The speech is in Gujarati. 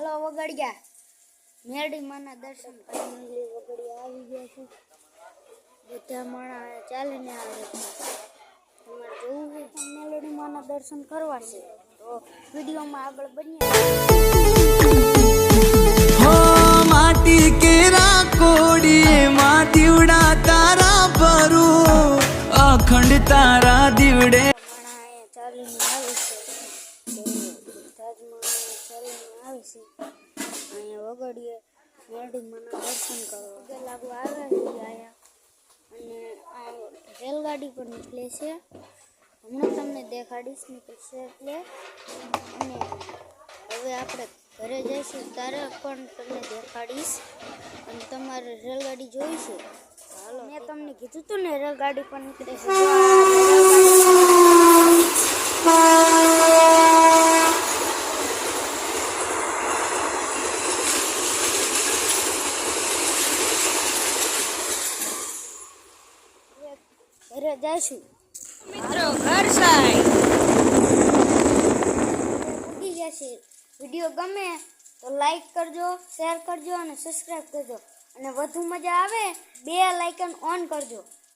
હાલો વગડ્યા મેરડી માના દર્શન ફાઇનલી વગડિયા આવી ગયા છે. બધા માણા ચાલીને આવે છે. તમારે જોવું છે. તો મેલડી માના દર્શન કરવા છે. તો વિડીયોમાં આગળ બન્યા માટી કેરા કોડીએ માં દીવડા તારા ભરું. અખંડ તારા દીવડે. ચાલીને છે. અહીંયા વગડીએ. મેરડી દર્શન કરવા. લાગુ આવે છે અહીંયા. અને આ રેલગાડી પણ નીકળે છે. હમણાં તમને દેખાડીશ નીકળશે એટલે. અને હવે આપણે ઘરે જઈશું ત્યારે પણ તમને દેખાડીશ. અને તમારે રેલગાડી જોઈશું. હાલો મેં તમને કીધું હતું ને રેલગાડી પણ નીકળે છે. ઘરે જઈશું. મિત્રો ઘર ઉગી જશે. વીડિયો ગમે તો લાઈક કરજો શેર કરજો અને સબસ્ક્રાઈબ કરજો. અને વધુ મજા આવે બે લાઇકન ઓન કરજો.